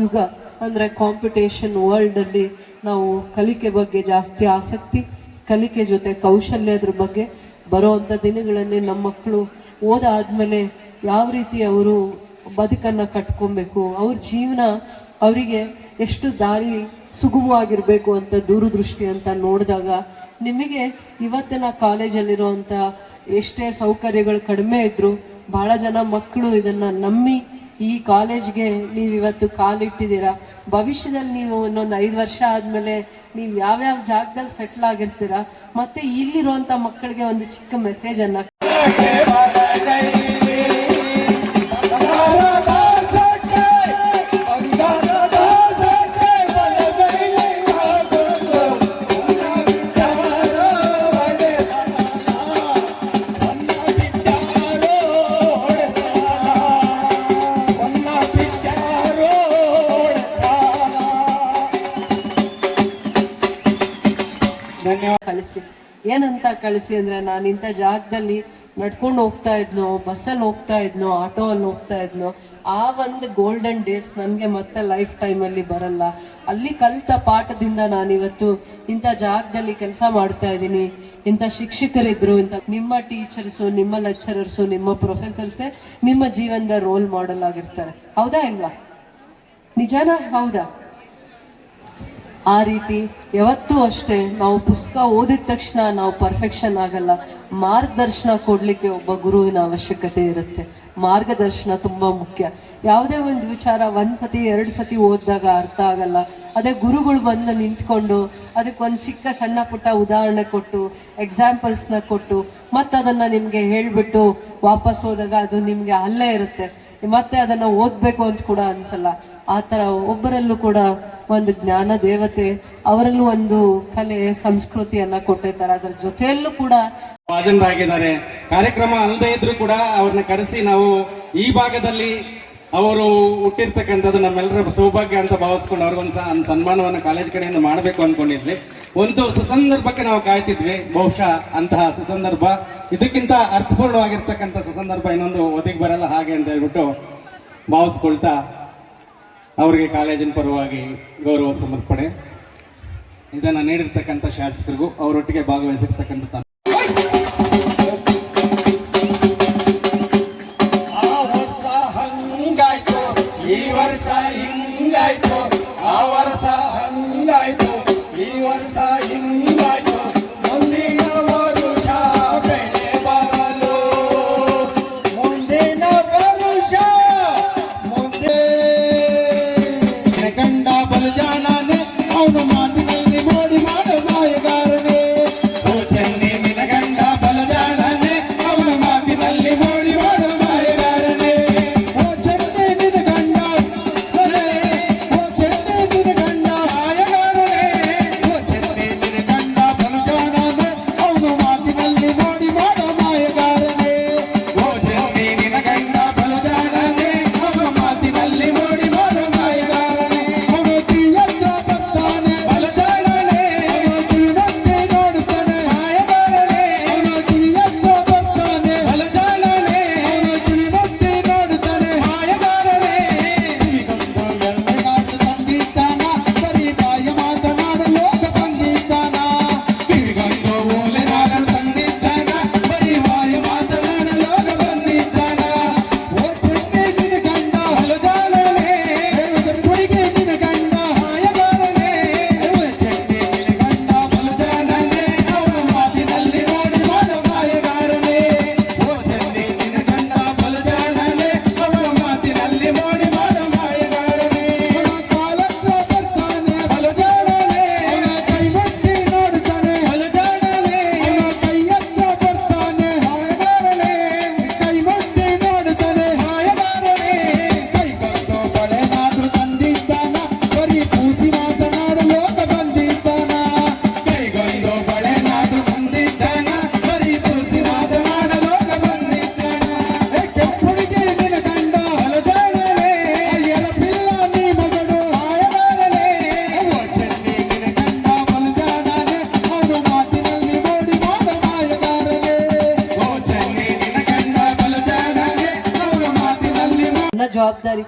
ಯುಗ ಅಂದ್ರೆ competition world ಅಲ್ಲಿ ನಾವು ಕಲಿಕೆ ಬಗ್ಗೆ ಜಾಸ್ತಿ ಆಸಕ್ತಿ, ಕಲಿಕೆ ಜೊತೆ ಕೌಶಲ್ಯದ್ರ ಬಗ್ಗೆ ಬರೋವಂಥ ದಿನಗಳಲ್ಲಿ ನಮ್ಮ ಮಕ್ಕಳು ಓದಾದ್ಮೇಲೆ ಯಾವ ರೀತಿ ಅವರು ಬದುಕನ್ನ ಕಟ್ಕೊಬೇಕು, ಅವ್ರ ಜೀವನ ಅವರಿಗೆ ಎಷ್ಟು ದಾರಿ ಸುಗಮವಾಗಿರಬೇಕು ಅಂತ ದೂರದೃಷ್ಟಿ ಅಂತ ನೋಡಿದಾಗ ನಿಮಗೆ ಇವತ್ತಿನ ಕಾಲೇಜಲ್ಲಿರುವಂಥ ಎಷ್ಟೇ ಸೌಕರ್ಯಗಳು ಕಡಿಮೆ ಇದ್ದರೂ ಭಾಳ ಜನ ಮಕ್ಕಳು ಇದನ್ನ ನಂಬಿ ಈ ಕಾಲೇಜ್ಗೆ ನೀವು ಇವತ್ತು ಕಾಲಿಟ್ಟಿದ್ದೀರಾ? ಭವಿಷ್ಯದಲ್ಲಿ ನೀವು ಇನ್ನೊಂದು ಐದು ವರ್ಷ ಆದಮೇಲೆ ನೀವು ಯಾವ್ಯಾವ ಜಾಗದಲ್ಲಿ ಸೆಟ್ಲ್ ಆಗಿರ್ತೀರಾ? ಮತ್ತೆ ಇಲ್ಲಿರುವಂಥ ಮಕ್ಕಳಿಗೆ ಒಂದು ಚಿಕ್ಕ ಮೆಸೇಜ್ ಕಳಿಸಿ. ಏನಂತ ಕಳಿಸಿ ಅಂದ್ರೆ ನಾನು ಇಂಥ ಜಾಗದಲ್ಲಿ ನಡ್ಕೊಂಡು ಹೋಗ್ತಾ ಇದ್ನೋ, ಬಸ್ಸಲ್ಲಿ ಹೋಗ್ತಾ ಇದ್ನೋ ಆಟೋ ಅಲ್ಲಿ ಹೋಗ್ತಾ ಇದ್ನೋ, ಆ ಒಂದು ಗೋಲ್ಡನ್ ಡೇಸ್ ನನಗೆ ಮತ್ತೆ ಲೈಫ್ ಟೈಮಲ್ಲಿ ಬರಲ್ಲ. ಅಲ್ಲಿ ಕಲಿತ ಪಾಠದಿಂದ ನಾನಿವತ್ತು ಇಂಥ ಜಾಗದಲ್ಲಿ ಕೆಲಸ ಮಾಡ್ತಾ ಇದ್ದೀನಿ. ಇಂಥ ಶಿಕ್ಷಕರಿದ್ರು, ಇಂಥ ನಿಮ್ಮ ಟೀಚರ್ಸು ನಿಮ್ಮ ಲೆಕ್ಚರರ್ಸು ನಿಮ್ಮ ಪ್ರೊಫೆಸರ್ಸೇ ನಿಮ್ಮ ಜೀವನದ ರೋಲ್ ಮಾಡೆಲ್ ಆಗಿರ್ತಾರೆ. ಹೌದಾ ಇಲ್ವಾ? ನಿಜಾನಾ? ಹೌದಾ? ಆ ರೀತಿ ಯಾವತ್ತೂ ಅಷ್ಟೇ ನಾವು ಪುಸ್ತಕ ಓದಿದ ತಕ್ಷಣ ನಾವು ಪರ್ಫೆಕ್ಷನ್ ಆಗಲ್ಲ. ಮಾರ್ಗದರ್ಶನ ಕೊಡ್ಲಿಕ್ಕೆ ಒಬ್ಬ ಗುರುವಿನ ಅವಶ್ಯಕತೆ ಇರುತ್ತೆ. ಮಾರ್ಗದರ್ಶನ ತುಂಬಾ ಮುಖ್ಯ. ಯಾವುದೇ ಒಂದು ವಿಚಾರ ಒಂದು ಸತಿ, ಎರಡು ಸತಿ ಓದಿದಾಗ ಅರ್ಥ ಆಗಲ್ಲ. ಅದೇ ಗುರುಗಳು ಬಂದು ನಿಂತ್ಕೊಂಡು ಅದಕ್ಕೆ ಒಂದು ಚಿಕ್ಕ ಸಣ್ಣ ಪುಟ್ಟ ಉದಾಹರಣೆ ಕೊಟ್ಟು ಎಕ್ಸಾಂಪಲ್ಸ್ನ ಕೊಟ್ಟು, ಮತ್ತೆ ಅದನ್ನ ನಿಮಗೆ ಹೇಳಿಬಿಟ್ಟು ವಾಪಸ್ ಹೋದಾಗ ಅದು ನಿಮಗೆ ಅಲ್ಲೇ ಇರುತ್ತೆ. ಮತ್ತೆ ಅದನ್ನ ಓದ್ಬೇಕು ಅಂತ ಕೂಡ ಅನ್ಸಲ್ಲ. ಆ ತರ ಒಬ್ಬರಲ್ಲೂ ಕೂಡ ಒಂದು ಜ್ಞಾನ ದೇವತೆ, ಅವರಲ್ಲೂ ಒಂದು ಕಲೆ, ಸಂಸ್ಕೃತಿಯನ್ನ ಕೊಟ್ಟಿರ್ತಾರೆ. ಅದರ ಜೊತೆಯಲ್ಲೂ ಕೂಡ ಭಾಜನರಾಗಿದ್ದಾರೆ ಕಾರ್ಯಕ್ರಮ ಅಲ್ಲದೆ ಇದ್ರು ಕೂಡ ಅವ್ರನ್ನ ಕರೆಸಿ ನಾವು ಈ ಭಾಗದಲ್ಲಿ ಅವರು ಹುಟ್ಟಿರ್ತಕ್ಕಂಥದ್ದು ನಮ್ಮೆಲ್ಲರ ಸೌಭಾಗ್ಯ ಅಂತ ಭಾವಿಸ್ಕೊಂಡು ಅವ್ರಿಗೊಂದು ಒಂದು ಸನ್ಮಾನವನ್ನ ಕಾಲೇಜ್ ಕಡೆಯಿಂದ ಮಾಡಬೇಕು ಅನ್ಕೊಂಡಿದ್ವಿ. ಒಂದು ಸುಸಂದರ್ಭಕ್ಕೆ ನಾವು ಕಾಯ್ತಿದ್ವಿ. ಬಹುಶಃ ಅಂತಹ ಸುಸಂದರ್ಭ, ಇದಕ್ಕಿಂತ ಅರ್ಥಪೂರ್ಣವಾಗಿರ್ತಕ್ಕಂಥ ಸುಸಂದರ್ಭ ಇನ್ನೊಂದು ಒದಗಿ ಬರಲ್ಲ ಹಾಗೆ ಅಂತ ಹೇಳ್ಬಿಟ್ಟು ಭಾವಿಸ್ಕೊಳ್ತಾ ಅವರಿಗೆ ಕಾಲೇಜಿನ ಪರವಾಗಿ ಗೌರವ ಸಮರ್ಪಣೆ. ಇದನ್ನ ನೀಡಿರ್ತಕ್ಕಂಥ ಶಾಸಕರಿಗೂ ಅವರೊಟ್ಟಿಗೆ ಭಾಗವಹಿಸಿರ್ತಕ್ಕಂಥ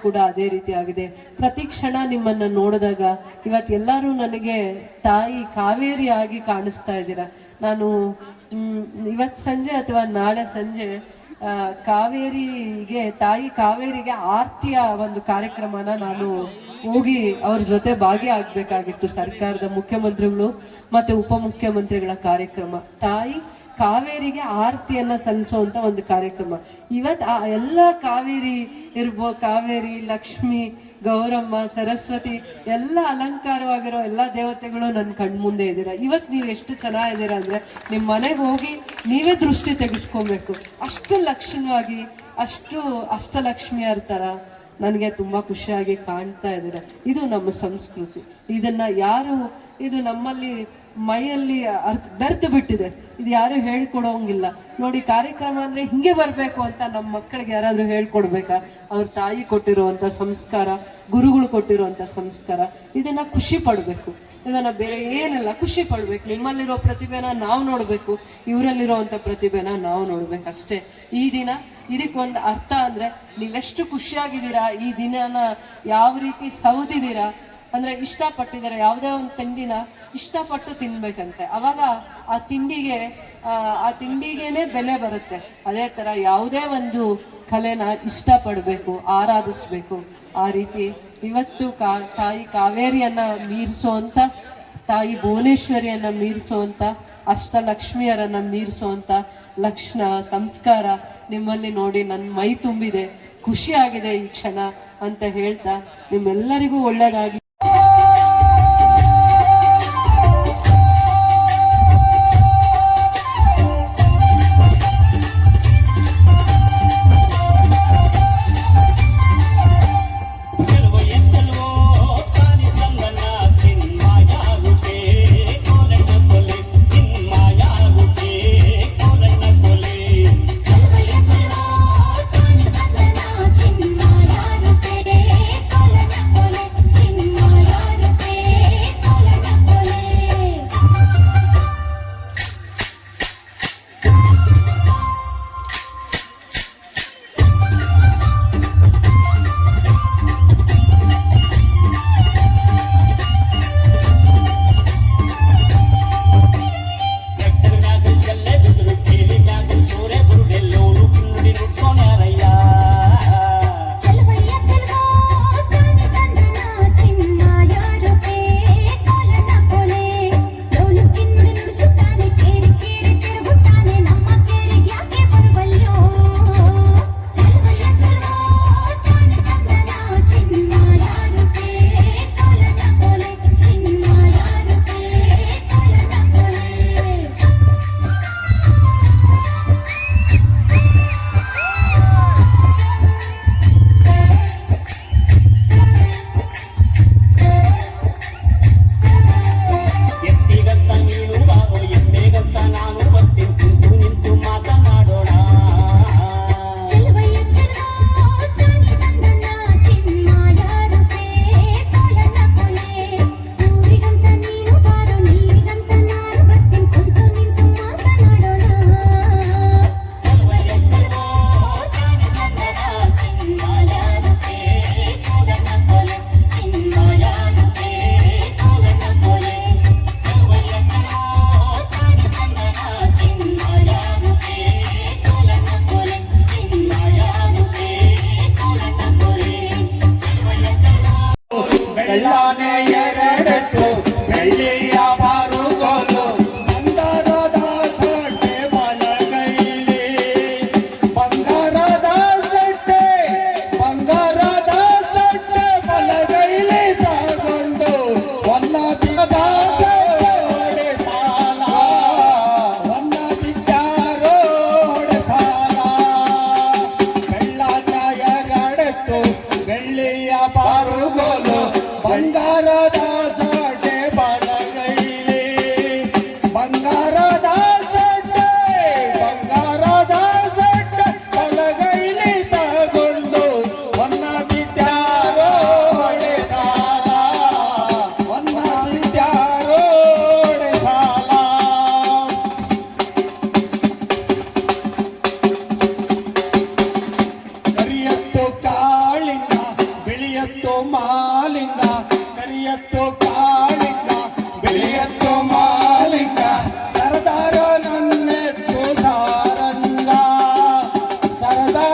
ಕೂಡ ಅದೇ ರೀತಿ ಆಗಿದೆ ಪ್ರತಿ ಕ್ಷಣ ನಿಮ್ಮನ್ನ ನೋಡಿದಾಗ ಇವತ್ತೆಲ್ಲರೂ ನನಗೆ ತಾಯಿ ಕಾವೇರಿ ಆಗಿ ಕಾಣಿಸ್ತಾ ಇದ್ದೀರಾ. ನಾನು ಇವತ್ತು ಸಂಜೆ ಅಥವಾ ನಾಳೆ ಸಂಜೆ ಕಾವೇರಿಗೆ, ತಾಯಿ ಕಾವೇರಿಗೆ ಆರ್ತಿಯ ಒಂದು ಕಾರ್ಯಕ್ರಮನ ನಾನು ಹೋಗಿ ಅವ್ರ ಜೊತೆ ಭಾಗಿಯಾಗಬೇಕಾಗಿತ್ತು ಸರ್ಕಾರದ ಮುಖ್ಯಮಂತ್ರಿಗಳು ಮತ್ತೆ ಉಪಮುಖ್ಯಮಂತ್ರಿಗಳ ಕಾರ್ಯಕ್ರಮ. ತಾಯಿ ಕಾವೇರಿಗೆ ಆರತಿಯನ್ನ ಸಲ್ಲಿಸುವಂತ ಒಂದು ಕಾರ್ಯಕ್ರಮ. ಇವತ್ ಆ ಎಲ್ಲ ಕಾವೇರಿ ಇರ್ಬೋ, ಕಾವೇರಿ, ಲಕ್ಷ್ಮಿ, ಗೌರಮ್ಮ, ಸರಸ್ವತಿ, ಎಲ್ಲ ಅಲಂಕಾರವಾಗಿರೋ ಎಲ್ಲ ದೇವತೆಗಳು ನನ್ನ ಕಣ್ಮುಂದೆ ಇದ್ದೀರಾ. ಇವತ್ ನೀವು ಎಷ್ಟು ಚೆನ್ನಾಗಿದ್ದೀರಾ ಅಂದ್ರೆ ನಿಮ್ಮ ಮನೆಗೆ ಹೋಗಿ ನೀವೇ ದೃಷ್ಟಿ ತೆಗೆಸ್ಕೊಬೇಕು. ಅಷ್ಟು ಲಕ್ಷಣವಾಗಿ, ಅಷ್ಟು ಅಷ್ಟಲಕ್ಷ್ಮಿಯರ ತರ ನನಗೆ ತುಂಬಾ ಖುಷಿಯಾಗಿ ಕಾಣ್ತಾ ಇದ್ದೀರಾ. ಇದು ನಮ್ಮ ಸಂಸ್ಕೃತಿ. ಇದನ್ನ ಯಾರು, ಇದು ನಮ್ಮಲ್ಲಿ ಮೈಯಲ್ಲಿ ಅರ್ಥ ಬೆರ್ತು ಬಿಟ್ಟಿದೆ. ಇದು ಯಾರು ಹೇಳ್ಕೊಡೋಂಗಿಲ್ಲ. ನೋಡಿ, ಕಾರ್ಯಕ್ರಮ ಅಂದ್ರೆ ಹಿಂಗೆ ಬರಬೇಕು ಅಂತ ನಮ್ಮ ಮಕ್ಕಳಿಗೆ ಯಾರಾದ್ರೂ ಹೇಳ್ಕೊಡ್ಬೇಕಾ? ಅವ್ರ ತಾಯಿ ಕೊಟ್ಟಿರುವಂತ ಸಂಸ್ಕಾರ, ಗುರುಗಳು ಕೊಟ್ಟಿರುವಂತ ಸಂಸ್ಕಾರ, ಇದನ್ನ ಖುಷಿ ಪಡ್ಬೇಕು. ಇದನ್ನ ಬೇರೆ ಏನಲ್ಲ, ಖುಷಿ ಪಡ್ಬೇಕು. ನಿಮ್ಮಲ್ಲಿರೋ ಪ್ರತಿಭೆನ ನಾವು ನೋಡ್ಬೇಕು. ಇವರಲ್ಲಿರುವಂತ ಪ್ರತಿಭೆನ ನಾವು ನೋಡ್ಬೇಕು ಅಷ್ಟೇ. ಈ ದಿನ ಇದಕ್ಕೊಂದು ಅರ್ಥ ಅಂದ್ರೆ ನೀವೆಷ್ಟು ಖುಷಿಯಾಗಿದ್ದೀರಾ? ಈ ದಿನನ ಯಾವ ರೀತಿ ಸೌದಿದ್ದೀರಾ ಅಂದ್ರೆ ಇಷ್ಟಪಟ್ಟಿದ್ದಾರೆ. ಯಾವುದೇ ಒಂದು ತಿಂಡಿನ ಇಷ್ಟಪಟ್ಟು ತಿನ್ಬೇಕಂತೆ. ಅವಾಗ ಆ ತಿಂಡಿಗೆ ಆ, ತಿಂಡಿಗೇನೆ ಬೆಲೆ ಬರುತ್ತೆ. ಅದೇ ತರ ಯಾವುದೇ ಒಂದು ಕಲೆನ ಇಷ್ಟಪಡಬೇಕು ಆರಾಧಿಸ್ಬೇಕು. ಆ ರೀತಿ ಇವತ್ತು ಕಾ ತಾಯಿ ಕಾವೇರಿಯನ್ನ ಮೀರಿಸುವಂತ ತಾಯಿ ಭುವನೇಶ್ವರಿಯನ್ನ ಮೀರಿಸುವಂತ ಅಷ್ಟಲಕ್ಷ್ಮಿಯರನ್ನ ಮೀರಿಸುವಂತ ಲಕ್ಷಣ ಸಂಸ್ಕಾರ ನಿಮ್ಮಲ್ಲಿ ನೋಡಿ ನನ್ನ ಮೈ ತುಂಬಿದೆ. ಖುಷಿಯಾಗಿದೆ ಈ ಕ್ಷಣ ಅಂತ ಹೇಳ್ತಾ ನಿಮ್ಮೆಲ್ಲರಿಗೂ ಒಳ್ಳೇದಾಗಿ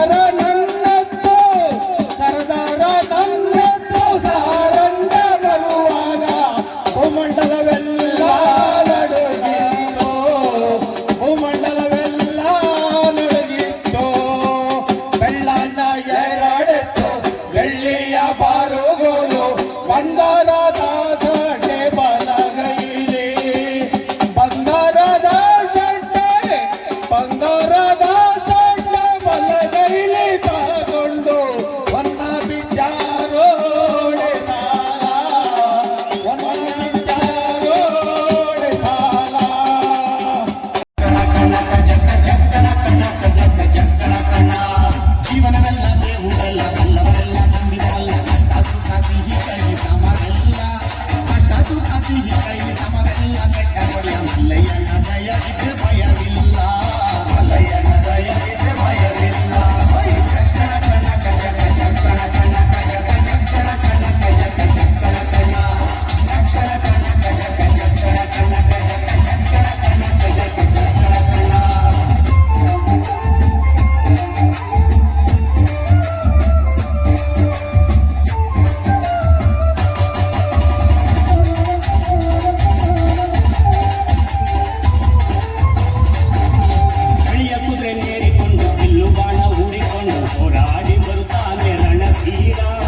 na. Shri Ram.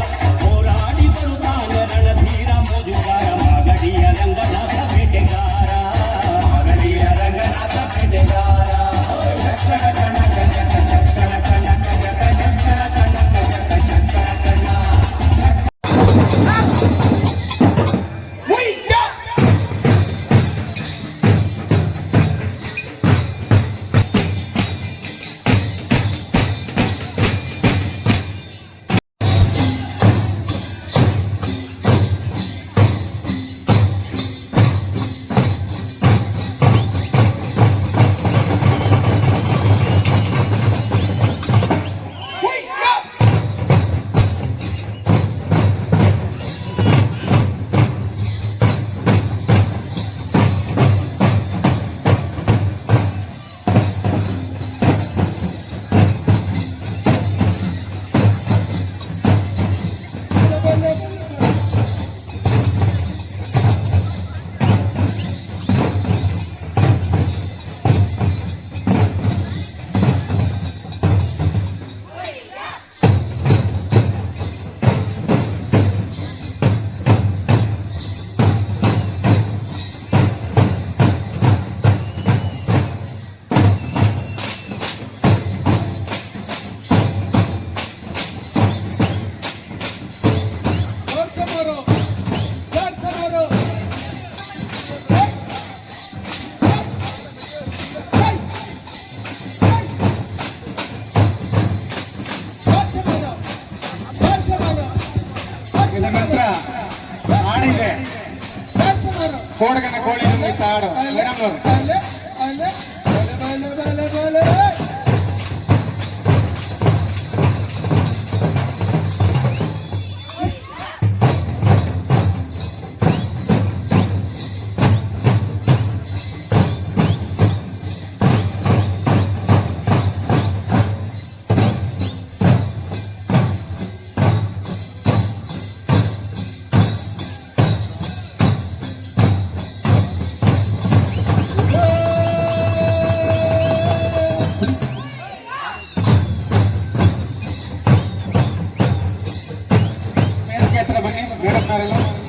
வணக்கம் Mira, Carlos.